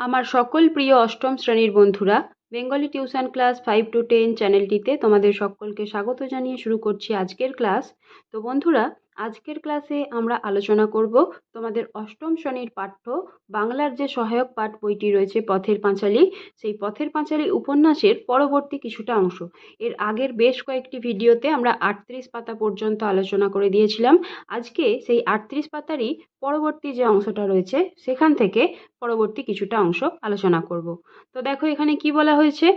আমার সকল প্রিয় অষ্টম শ্রেণির বন্ধুরা, Bengali tuition class five to ten চ্যানেলটিতে তোমাদের সকলকে স্বাগত জানিয়ে শুরু করছি আজকের ক্লাস। তো বন্ধুরা আজকের ক্লাসে আমরা আলোচনা করব তোমাদের অষ্টম শ্রেণির পাঠ্য, বাংলার যে সহায়ক পাঠ বইটি রয়েছে পথের পাঁচালী, সেই পথের পাঁচালী উপন্যাসের পরবর্তী কিছুটা অংশ। এর আগের বেশ কয়েকটি ভিডিওতে আমরা আটত্রিশ পাতা পর্যন্ত আলোচনা করে দিয়েছিলাম। আজকে সেই আটত্রিশ পাতারই পরবর্তী যে অংশটা রয়েছে, সেখান থেকে পরবর্তী কিছুটা অংশ আলোচনা করব। তো দেখো এখানে কি বলা হয়েছে?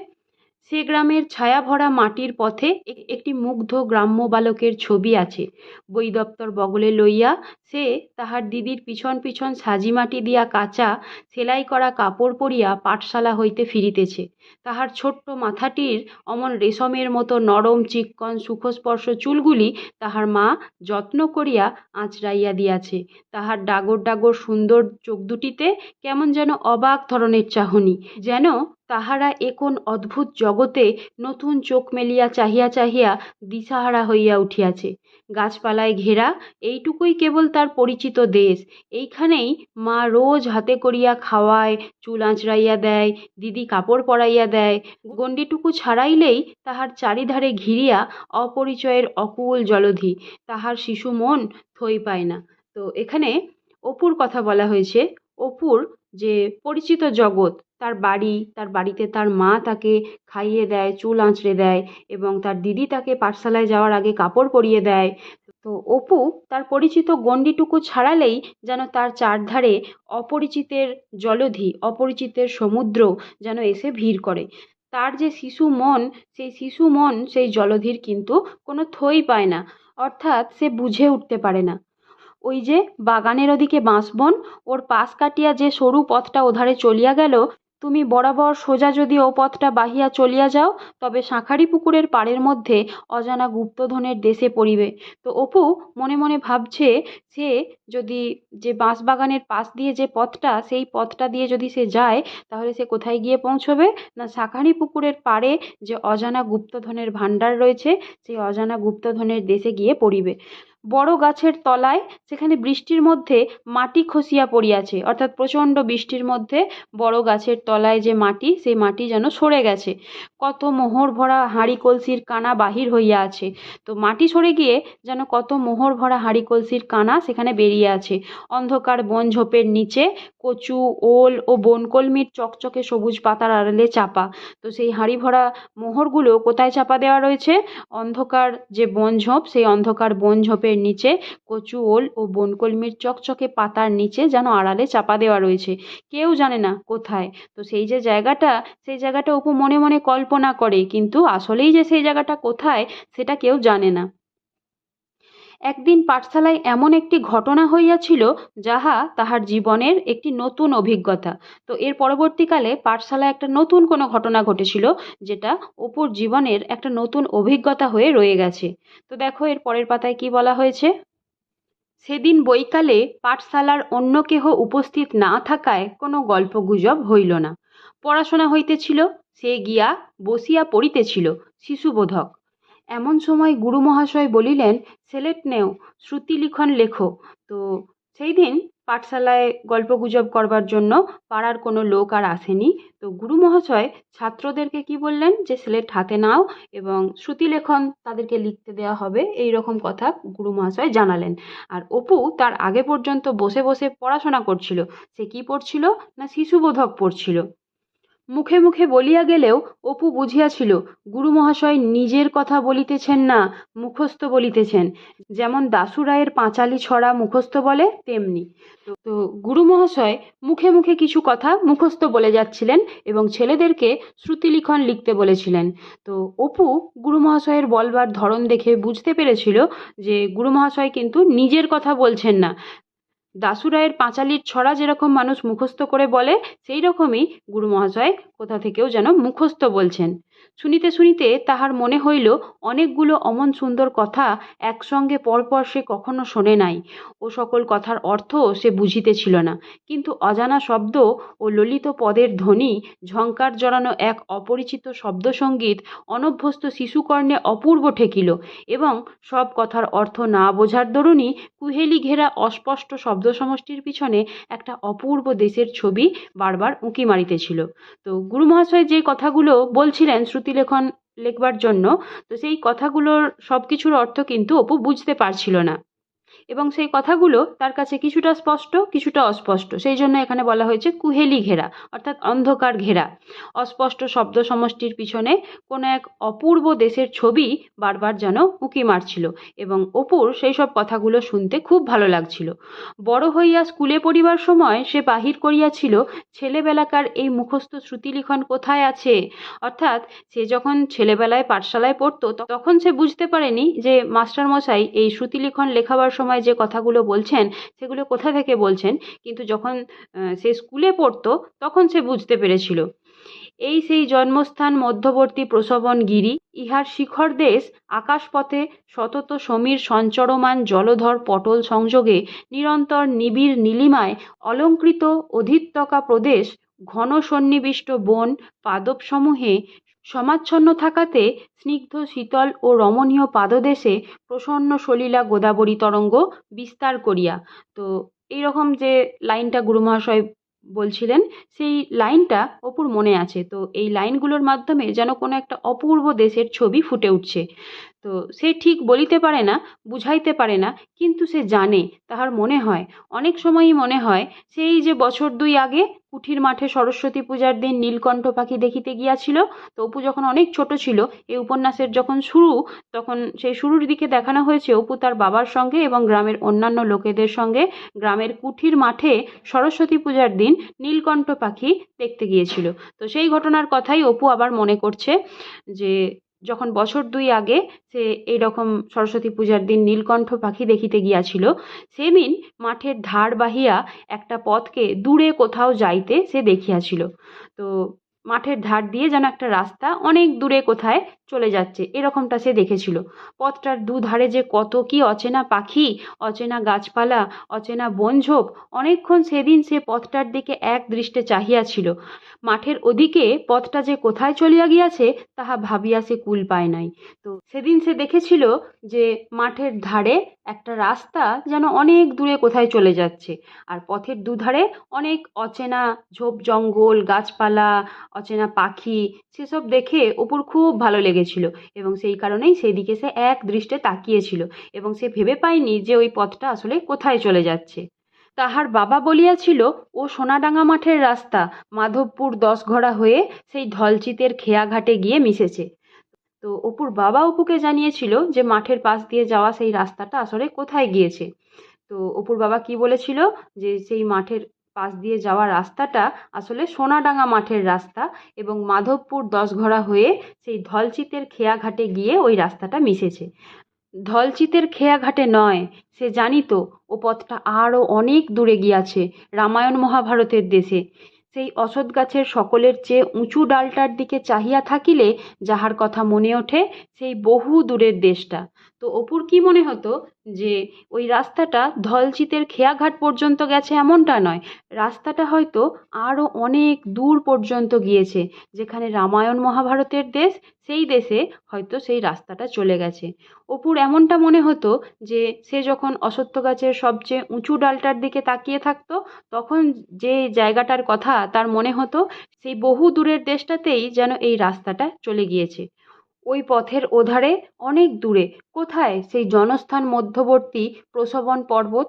সে গ্রামের ছায়া ভরা মাটির পথে একটি মুগ্ধ গ্রাম্য বালকের ছবি আছে। বই দপ্তর বগলে লইয়া সে তাহার দিদির পিছন পিছন সাজি মাটি দিয়া কাঁচা সেলাই করা কাপড় পরিয়া পাঠশালা হইতে ফিরিতেছে। তাহার ছোট্ট মাথাটির অমন রেশমের মতো নরম চিক্কণ সুখস্পর্শ চুলগুলি তাহার মা যত্ন করিয়া আঁচড়াইয়া দিয়াছে। তাহার ডাগর ডাগর সুন্দর চোখ দুটিতে কেমন যেন অবাক ধরনের চাহনি, যেন তাহারা এ কোন অদ্ভুত জগতে নতুন চোখ মেলিয়া চাহিয়া চাহিয়া দিশাহারা হইয়া উঠিয়াছে। গাছপালায় ঘেরা, এইটুকুই কেবল তার পরিচিত দেশ। এইখানেই মা রোজ হাতে করিয়া খাওয়ায়, চুল আঁচড়াইয়া দেয়, দিদি কাপড় পরাইয়া দেয়। গণ্ডিটুকু ছাড়াইলেই তাহার চারিধারে ঘিরিয়া অপরিচয়ের অকুল জলধি, তাহার শিশু মন থই পায় না। তো এখানে অপুর কথা বলা হয়েছে। অপুর যে পরিচিত জগৎ তার বাড়ি, তার বাড়িতে তার মা তাকে খাইয়ে দেয়, চুল আঁচড়ে দেয় এবং তার দিদি তাকে পাঠশালায় যাওয়ার আগে কাপড় পরিয়ে দেয়। তো অপু তার পরিচিত গণ্ডিটুকু ছাড়ালেই যেন তার চারধারে অপরিচিতের জলধি, অপরিচিতের সমুদ্র যেন এসে ভিড় করে। তার যে শিশু মন, সেই শিশু মন সেই জলধির কিন্তু কোনো থই পায় না, অর্থাৎ সে বুঝে উঠতে পারে না। ওই যে বাগানের ওদিকে বাঁশবন, ওর পাশ কাটিয়া যে সরু পথটা ওধারে চলিয়া গেল তুমি বরাবর সোজা যদি ও পথটা বাহিয়া চলিয়া যাও, তবে শাঁখারি পুকুরের পাড়ের মধ্যে অজানা গুপ্তধনের দেশে পড়িবে। তো অপু মনে মনে ভাবছে সে যদি যে বাঁশবাগানের পাশ দিয়ে যে পথটা, সেই পথটা দিয়ে যদি সে যায়, তাহলে সে কোথায় গিয়ে পৌঁছবে? না শাঁখারি পুকুরের পাড়ে যে অজানা গুপ্তধনের ভাণ্ডার রয়েছে, সেই অজানা গুপ্তধনের দেশে গিয়ে পড়িবে। বড় গাছের তলায় সেখানে বৃষ্টির মধ্যে মাটি খসিয়া পড়িয়াছে, অর্থাৎ প্রচণ্ড বৃষ্টির মধ্যে বড় গাছের তলায় যে মাটি, সেই মাটি যেন সরে গেছে। কত মোহর ভরা হাঁড়ি কলসির কানা বাহির হইয়া আছে। তো মাটি সরে গিয়ে যেন কত মোহর ভরা হাঁড়ি কলসির কানা সেখানে বেরিয়ে আছে। অন্ধকার বন ঝোপের নিচে কচু, ওল ও বনকলমির চকচকে সবুজ পাতার আড়ালে চাপা। তো সেই হাঁড়ি ভরা মোহরগুলো কোথায় চাপা দেওয়া রয়েছে? অন্ধকার যে বনঝোপ সেই অন্ধকার বনঝোপের নিচে কচু, ওল ও বনকলমির চকচকে পাতার নিচে যেন আড়ালে চাপা দেওয়া রয়েছে। কেউ জানে না কোথায়। তো সেই যে জায়গাটা, সেই জায়গাটা অপু মনে মনে কল্পনা করে, কিন্তু আসলেই যে সেই জায়গাটা কোথায়, সেটা কেউ জানে না। একদিন পাঠশালায় এমন একটি ঘটনা হইয়াছিল যাহা তাহার জীবনের একটি নতুন অভিজ্ঞতা। তো এর পরবর্তীকালে পাঠশালায় একটা নতুন কোনো ঘটনা ঘটেছিল যেটা অপুর জীবনের একটা নতুন অভিজ্ঞতা হয়ে রয়ে গেছে। তো দেখো এর পরের পাতায় কি বলা হয়েছে? সেদিন বৈকালে পাঠশালার অন্য কেহ উপস্থিত না থাকায় কোনো গল্পগুজব হইল না। পড়াশোনা হইতেছিল, সে গিয়া বসিয়া পড়িতেছিল, শিশুবোধক। এমন সময় গুরু মহাশয় বলিলেন, সেলেট নেও শ্রুতিলিখন লেখো। তো সেই দিন পাঠশালায় গল্পগুজব করবার জন্য পাড়ার কোনো লোক আর আসেনি। তো গুরু মহাশয় ছাত্রদেরকে কি বললেন যে, স্লেট হাতে নাও এবং শ্রুতিলেখন তাদেরকে লিখতে দেওয়া হবে। এই রকম কথা গুরু মহাশয় জানালেন। আর অপু তার আগে পর্যন্ত বসে বসে পড়াশোনা করছিল। সে কি পড়ছিল না শিশুবোধক পড়ছিল? মুখে মুখে বলিয়া গেলেও অপু বুঝিয়াছিল, গুরু মহাশয় নিজের কথা বলিতেছেন না, মুখস্থ বলিতেছেন। যেমন দাশু রায়ের পাঁচালী ছড়া মুখস্থ বলে, তেমনি। তো- তো গুরু মহাশয় মুখে মুখে কিছু কথা মুখস্থ বলে যাচ্ছিলেন এবং ছেলেদেরকে শ্রুতিলিখন লিখতে বলেছিলেন। তো অপু গুরু মহাশয়ের বলবার ধরন দেখে বুঝতে পেরেছিল যে, গুরু মহাশয় কিন্তু নিজের কথা বলছেন না। দাশু রায়ের পাঁচালীর ছড়া যেরকম মানুষ মুখস্থ করে বলে সেই রকমই গুরু মহাশয় কোথা থেকেও যেন মুখস্থ বলছেন। শুনিতে শুনিতে তাহার মনে হইল, অনেকগুলো অমন সুন্দর কথা একসঙ্গে পরপর সে কখনো শোনে নাই। ও সকল কথার অর্থ সে বুঝিতেছিল না। কিন্তু অজানা শব্দ ও ললিত পদের ধ্বনি ঝঙ্কার জড়ানো এক অপরিচিত শব্দসঙ্গীত অনভ্যস্ত শিশুকর্ণে অপূর্ব ঠেকিল এবং সব কথার অর্থ না বোঝার দরুনই কুহেলি ঘেরা অস্পষ্ট শব্দ সমষ্টির পিছনে একটা অপূর্ব দেশের ছবি বারবার উঁকি মারিতেছিল। তো গুরু মহাশয় যে কথাগুলো বলছিলেন শ্রুতিলেখন লেখবার জন্য। তো সেই কথাগুলোর সব কিছুর অর্থ কিন্তু অপু বুঝতে পারছিল না। এবং সেই কথাগুলো তার কাছে কিছুটা স্পষ্ট, কিছুটা অস্পষ্ট। সেই জন্য এখানে বলা হয়েছে কুহেলি ঘেরা, অর্থাৎ অন্ধকার ঘেরা। অস্পষ্ট শব্দ সমষ্টির পিছনে কোনো এক অপূর্ব দেশের ছবি বারবার যেন উঁকি মারছিল এবং অপুর সেই সব কথাগুলো শুনতে খুব ভালো লাগছিল। বড় হইয়া স্কুলে পড়িবার সময় সে বাহির করিয়াছিল, ছেলেবেলাকার এই মুখস্থ শ্রুতিলিখন কোথায় আছে? অর্থাৎ সে যখন ছেলেবেলায় পাঠশালায় পড়তো, তখন সে বুঝতে পারেনি যে মাস্টারমশাই এই শ্রুতিলিখন লেখাবার সময় যে কথাগুলো বলছেন, সেগুলো কোথা থেকে বলছেন? কিন্তু যখন সে স্কুলে পড়তো, তখন সে বুঝতে পেরেছিল। এই সেই জন্মস্থান মধ্যবর্তী প্রসবন গিরি ইহার শিখর দেশ, আকাশপথে সতত সমীর সঞ্চরমান জলধর পটল সংযোগে নিরন্তর নিবিড় নীলিমায় অলঙ্কৃত অধিত্যকা প্রদেশ, ঘন সন্নিবিষ্ট বন, পাদপসমূহে সমাচ্ছন্ন থাকাতে স্নিগ্ধ, শীতল ও রমণীয় পাদদেশে প্রসন্ন সলিলা গোদাবরী তরঙ্গ বিস্তার করিয়া, তো এইরকম যে লাইনটা গুরু মহাশয় বলছিলেন, সেই লাইনটা অপুর মনে আছে। তো এই লাইনগুলোর মাধ্যমে যেন কোনো একটা অপূর্ব দেশের ছবি ফুটে উঠছে। তো সে ঠিক বলিতে পারে না, বুঝাইতে পারে না, কিন্তু সে জানে, তাহার মনে হয়। অনেক সময়ই মনে হয়, সেই যে বছর দুই আগে কুঠির মাঠে সরস্বতী পূজার দিন নীলকণ্ঠ পাখি দেখিতে গিয়াছিল। তো অপু যখন অনেক ছোট ছিল, এই উপন্যাসের যখন শুরু, তখন সেই শুরুর দিকে দেখানো হয়েছে অপু তার বাবার সঙ্গে এবং গ্রামের অন্যান্য লোকেদের সঙ্গে গ্রামের কুঠির মাঠে সরস্বতী পূজার দিন নীলকণ্ঠ পাখি দেখতে গিয়েছিল। তো সেই ঘটনার কথাই অপু আবার মনে করছে যে যখন বছর দুই আগে সে এইরকম সরস্বতী পূজার দিন নীলকণ্ঠ পাখি দেখিতে গিয়াছিল, সেদিন মাঠের ধার বাহিয়া একটা পথকে দূরে কোথাও যাইতে সে দেখিয়াছিল। তো মাঠের ধার দিয়ে যেন একটা রাস্তা অনেক দূরে কোথায় চলে যাচ্ছে। এরকমটা সে দেখেছিল। পথটার দুধারে যে কত কি অচেনা পাখি, অচেনা গাছপালা, অচেনা বনঝোপ, অনেকক্ষণ সেদিন সে পথটার দিকে এক দৃষ্টে চাহিয়াছিল। মাঠের ওদিকে পথটা যে কোথায় চলিয়া গিয়াছে, তাহা ভাবিয়া সে কুল পায় নাই। তো সেদিন সে দেখেছিল যে মাঠের ধারে একটা রাস্তা যেন অনেক দূরে কোথায় চলে যাচ্ছে। আর পথের দুধারে অনেক অচেনা ঝোপ জঙ্গল, গাছপালা অচেনা পাখি সেসব দেখে অপুর খুব ভালো লেগেছিল এবং সেই কারণেই সেই দিকে সে এক দৃষ্টে তাকিয়েছিল এবং সে ভেবে পায়নি যে ওই পথটা আসলে কোথায় চলে যাচ্ছে। তাহার বাবা বলিয়াছিল, ও সোনাডাঙ্গা মাঠের রাস্তা, মাধবপুর দশঘড়া হয়ে সেই ধলচিতের খেয়াঘাটে গিয়ে মিশেছে তো অপুর বাবা অপুকে জানিয়েছিল যে মাঠের পাশ দিয়ে যাওয়া সেই রাস্তাটা আসলে কোথায় গিয়েছে। তো অপুর বাবা কি বলেছিল? যে সেই মাঠের পাশ দিয়ে যাওয়া রাস্তাটা আসলে সোনাডাঙ্গা মাঠের রাস্তা এবং মাধবপুর দশঘড়া হয়ে সেই ধলচিতের খেয়াঘাটে গিয়ে ওই রাস্তাটা মিশেছে। ধলচিতের খেয়াঘাটে নয়, সে জানিত ও পথটা আরও অনেক দূরে গিয়াছে, রামায়ণ মহাভারতের দেশে। সেই অসৎ গাছের সকলের চেয়ে উঁচু ডালটার দিকে চাহিয়া থাকিলে যাহার কথা মনে ওঠে, সেই বহু দূরের দেশটা। তো অপুর কি মনে হতো যে ওই রাস্তাটা ধলচিতের খেয়াঘাট পর্যন্ত গেছে এমনটা নয়? রাস্তাটা হয়তো আরও অনেক দূর পর্যন্ত গিয়েছে, যেখানে রামায়ণ মহাভারতের দেশ, সেই দেশে হয়তো সেই রাস্তাটা চলে গেছে। অপুর এমনটা মনে হতো যে সে যখন অশ্বত্থ গাছের সবচেয়ে উঁচু ডালটার দিকে তাকিয়ে থাকতো, তখন যে জায়গাটার কথা তার মনে হতো, সেই বহু দূরের দেশটাতেই যেন এই রাস্তাটা চলে গিয়েছে। ওই পথের ওধারে অনেক দূরে। কোথায়? সেই জনস্থান মধ্যবর্তী প্রসবন পর্বত।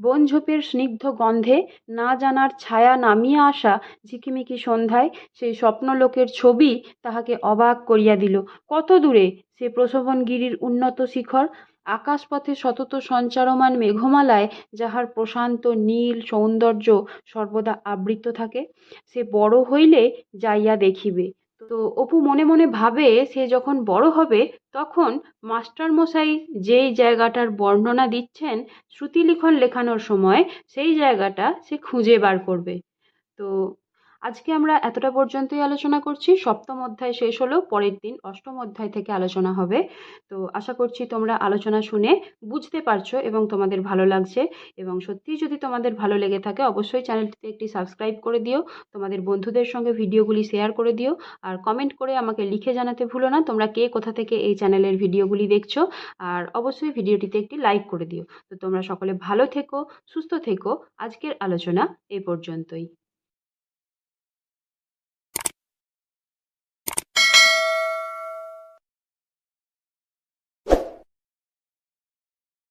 বনঝোপের স্নিগ্ধ গন্ধে না জানার ছায়া নামিয়া আসা ঝিকিমিকি সন্ধ্যায় সেই স্বপ্নলোকের ছবি তাহাকে অবাক করিয়া দিল। কত দূরে? সে প্রসবনগিরির উন্নত শিখর, আকাশপথে সতত সঞ্চারমান মেঘমালায় যাহার প্রশান্ত নীল সৌন্দর্য সর্বদা আবৃত থাকে, সে বড় হইলে যাইয়া দেখিবে। তো অপু মনে মনে ভাবে সে যখন বড় হবে, তখন মাস্টারমশাই যেই জায়গাটার বর্ণনা দিচ্ছেন, শ্রুতিলিখন লেখানোর সময় সেই জায়গাটা সে খুঁজে বার করবে। তো আজকে আমরা এতটা পর্যন্তই আলোচনা করছি। সপ্তম অধ্যায় শেষ হলো, পরের দিন অষ্টম অধ্যায় থেকে আলোচনা হবে। তো আশা করছি তোমরা আলোচনা শুনে বুঝতে পারছ এবং তোমাদের ভালো লাগছে এবং সত্যিই যদি তোমাদের ভালো লেগে থাকে, অবশ্যই চ্যানেলটিতে একটি সাবস্ক্রাইব করে দিও, তোমাদের বন্ধুদের সঙ্গে ভিডিওগুলি শেয়ার করে দিও আর কমেন্ট করে আমাকে লিখে জানাতে ভুলো না, তোমরা কে কোথা থেকে এই চ্যানেলের ভিডিওগুলি দেখছ আর অবশ্যই ভিডিওটিতে একটি লাইক করে দিও। তো তোমরা সকলে ভালো থেকো, সুস্থ থেকো। আজকের আলোচনা এ পর্যন্তই।